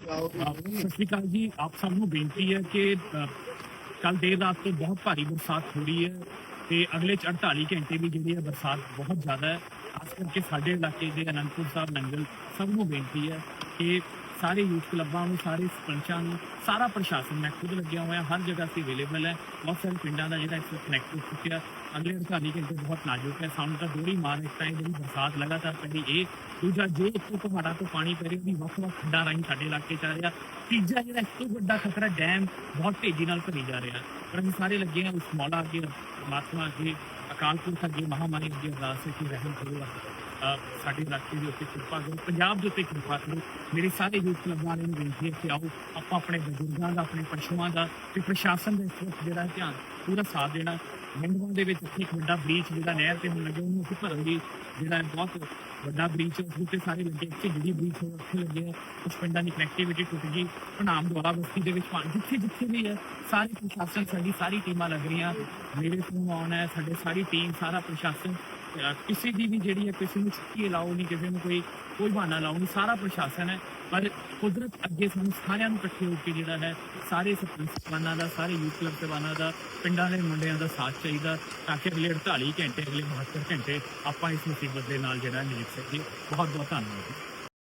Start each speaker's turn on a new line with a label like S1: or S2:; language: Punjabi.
S1: ਸਤਿ ਸ਼੍ਰੀ ਅਕਾਲ ਜੀ। ਆਪ ਸਭ ਨੂੰ ਬੇਨਤੀ ਹੈ ਕਿ ਕੱਲ ਦੇਰ ਰਾਤ ਤੋਂ ਬਹੁਤ ਭਾਰੀ ਬਰਸਾਤ ਹੋ ਰਹੀ ਹੈ ਤੇ ਅਗਲੇ 'ਚ 48 ਘੰਟੇ ਵੀ ਜਿਹੜੀ ਹੈ ਬਰਸਾਤ ਬਹੁਤ ਜ਼ਿਆਦਾ ਹੈ। ਖਾਸ ਕਰਕੇ ਸਾਡੇ ਇਲਾਕੇ ਦੇ ਅਨੰਦਪੁਰ ਸਾਹਿਬ, ਨੰਗਲ ਸਭ ਨੂੰ ਬੇਨਤੀ ਹੈ ਕਿ ਸਾਰੇ ਯੂਥ ਕਲੱਬਾਂ ਨੂੰ, ਸਾਰੇ ਸਰਪੰਚਾਂ ਨੂੰ, ਸਾਰਾ ਪ੍ਰਸ਼ਾਸਨ ਮੈਂ ਖੁਦ ਲੱਗਿਆ ਹੋਇਆ, ਹਰ ਜਗ੍ਹਾ ਤੇ ਅਵੇਲੇਬਲ ਹੈ। ਬਹੁਤ ਸਾਰੇ ਪਿੰਡਾਂ ਦਾ ਜਿਹੜਾ ਇਸ ਵਕਤ ਕਨੈਕਟ ਹੋ ਚੁੱਕਿਆ। ਅਗਲੇ 48 ਘੰਟੇ ਬਹੁਤ ਨਾਜ਼ੁਕ ਹੈ। ਸਾਨੂੰ ਤਾਂ ਦੋਰੀ ਮਾਰ ਇਸ ਟਾਈਮ ਜਿਹੜੀ ਬਰਸਾਤ ਲਗਾਤਾਰ ਪੈ ਰਹੀ ਇਹ ਦੂਜਾ, ਜੋ ਉੱਤੋਂ ਪਹਾੜਾਂ ਤੋਂ ਪਾਣੀ ਪੈ ਰਿਹਾ, ਉਹਦੀ ਵੱਖ ਵੱਖ ਖੱਡਾਂ ਰਾਹੀਂ ਸਾਡੇ ਇਲਾਕੇ ਚ ਆ ਰਿਹਾ। ਤੀਜਾ ਜਿਹੜਾ ਇਸ ਤੋਂ ਵੱਡਾ ਖਤਰਾ ਡੈਮ ਬਹੁਤ ਤੇਜ਼ੀ ਨਾਲ ਭਰੀ ਜਾ ਰਿਹਾ। ਪਰ ਅਸੀਂ ਸਾਰੇ ਲੱਗੇ ਹਾਂ ਉਸ ਮੌਲਾ ਅੱਗੇ ਪਰਮਾਤਮਾ ਅੱਗੇ, ਅਕਾਲ ਪੁਰਖ ਅੱਗੇ, ਮਹਾਮਾਰੀ ਅੱਗੇ ਅਰਦਾਸ ਹੈ ਕਿ ਰਹਿਮ ਕਰੋ। ਸਾਡੇ ਇਲਾਕੇ ਦੇ ਉੱਤੇ ਕਿਰਪਾ ਕਰੋ, ਪੰਜਾਬ ਦੇ ਉੱਤੇ ਕਿਰਪਾ ਕਰੋ। ਮੇਰੇ ਸਾਰੇ ਯੂਥ ਕਲੱਬਾਂ ਵਾਲਿਆਂ ਨੂੰ ਬੇਨਤੀ ਹੈ ਕਿ ਆਓ, ਆਪਾਂ ਆਪਣੇ ਬਜ਼ੁਰਗਾਂ ਦਾ, ਆਪਣੇ ਪਸ਼ੂਆਂ ਦਾ ਤੇ ਪ੍ਰਸ਼ਾਸਨ ਦੇ ਇਸ ਜਿਹੜਾ ਧਿਆਨ ਪੂਰਾ ਸਾਥ ਦੇਣਾ। ਮੰਡਵਾਂ ਦੇ ਵਿੱਚ ਇੱਥੇ ਇੱਕ ਵੱਡਾ ਬ੍ਰੀਚ ਜਿਹੜਾ ਨਹਿਰ ਤੇ ਹੁਣ ਲੱਗਿਆ, ਉਹਨੂੰ ਅਸੀਂ ਭਰਨ ਦੀ ਜਿਹੜਾ ਬਹੁਤ ਵੱਡਾ ਬ੍ਰੀਚ ਉਸ ਉੱਤੇ ਸਾਰੇ ਲੱਗੇ ਇੱਥੇ ਜਿਹੜੀ ਬ੍ਰੀਚ ਹੋ, ਉੱਥੇ ਲੱਗੇ ਆ ਕੁਝ ਪਿੰਡਾਂ ਦੀ ਕਨੈਕਟੀਵਿਟੀ ਟੁੱਟ ਗਈ ਭਨਾਮ ਦੁਆਰਾ ਬਸਤੀ ਦੇ ਵਿੱਚ ਪਾਣੀ ਜਿੱਥੇ ਜਿੱਥੇ ਵੀ ਹੈ, ਸਾਰੇ ਪ੍ਰਸ਼ਾਸਨ, ਸਾਡੀ ਸਾਰੀ ਟੀਮਾਂ ਲੱਗ ਰਹੀਆਂ। ਮੇਰੇ ਤੋਂ ਆਨ ਹੈ, ਸਾਡੇ ਸਾਰੀ ਟੀਮ ਸਾਰਾ ਪ੍ਰਸ਼ਾਸਨ ਕਿਸੇ ਦੀ ਵੀ ਜਿਹੜੀ ਹੈ ਕਿਸੇ ਨੂੰ ਛੁੱਟੀ ਲਾਓ ਨਹੀਂ ਕਿਸੇ ਨੂੰ ਕੋਈ ਕੋਈ ਬਹਾਨਾ ਲਾਓ ਨਹੀਂ ਸਾਰਾ ਪ੍ਰਸ਼ਾਸਨ ਹੈ। ਪਰ ਕੁਦਰਤ ਅੱਗੇ ਸਾਨੂੰ ਸਾਰਿਆਂ ਨੂੰ ਇਕੱਠੇ ਹੋ ਕੇ ਜਿਹੜਾ ਹੈ, ਸਾਰੇ ਸਰਪੰਚਾਂ ਦਾ, ਸਾਰੇ ਯੂਥ ਕਲੱਬ ਸਭਾਨਾਂ ਦਾ, ਪਿੰਡਾਂ ਦੇ ਮੁੰਡਿਆਂ ਦਾ ਸਾਥ ਚਾਹੀਦਾ ਤਾਂ ਕਿ ਅਗਲੇ 48 ਘੰਟੇ, ਅਗਲੇ 72 ਘੰਟੇ ਆਪਾਂ ਇਸ ਮੁਸੀਬਤ ਦੇ ਨਾਲ ਜਿਹੜਾ ਨਿਪਟ ਸਕੀਏ। ਬਹੁਤ ਬਹੁਤ ਧੰਨਵਾਦ ਜੀ।